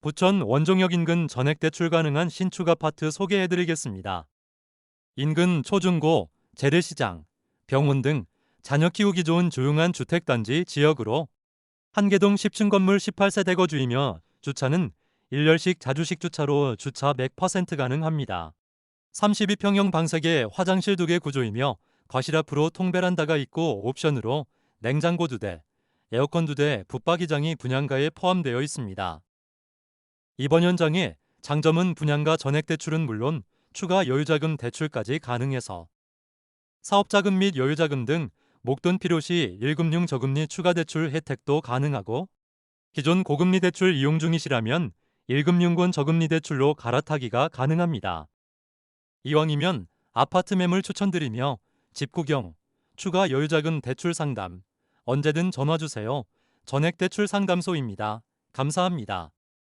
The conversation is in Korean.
부천 원종역 인근 전액 대 출 가능한 신축 아파트 소개해드리겠습니다. 인근 초중고, 재래시장, 병원 등 자녀 키우기 좋은 조용한 주택단지 지역으로 한계동 10층 건물 18세대 거주이며 주차는 일렬식 자주식 주차로 주차 100% 가능합니다. 32평형 방색의 화장실 2개 구조이며 거실 앞으로 통베란다가 있고 옵션으로 냉장고 2대, 에어컨 2대, 붙박이장이 분양가에 포함되어 있습니다. 이번 현장의 장점은 분양가 전액 대출은 물론 추가 여유자금 대출까지 가능해서 사업자금 및 여유자금 등 목돈 필요시 1금융 저금리 추가 대출 혜택도 가능하고 기존 고금리 대출 이용 중이시라면 1금융권 저금리 대출로 갈아타기가 가능합니다. 이왕이면 아파트 매물 추천드리며 집 구경, 추가 여유자금 대출 상담 언제든 전화 주세요. 전액 대출 상담소입니다. 감사합니다.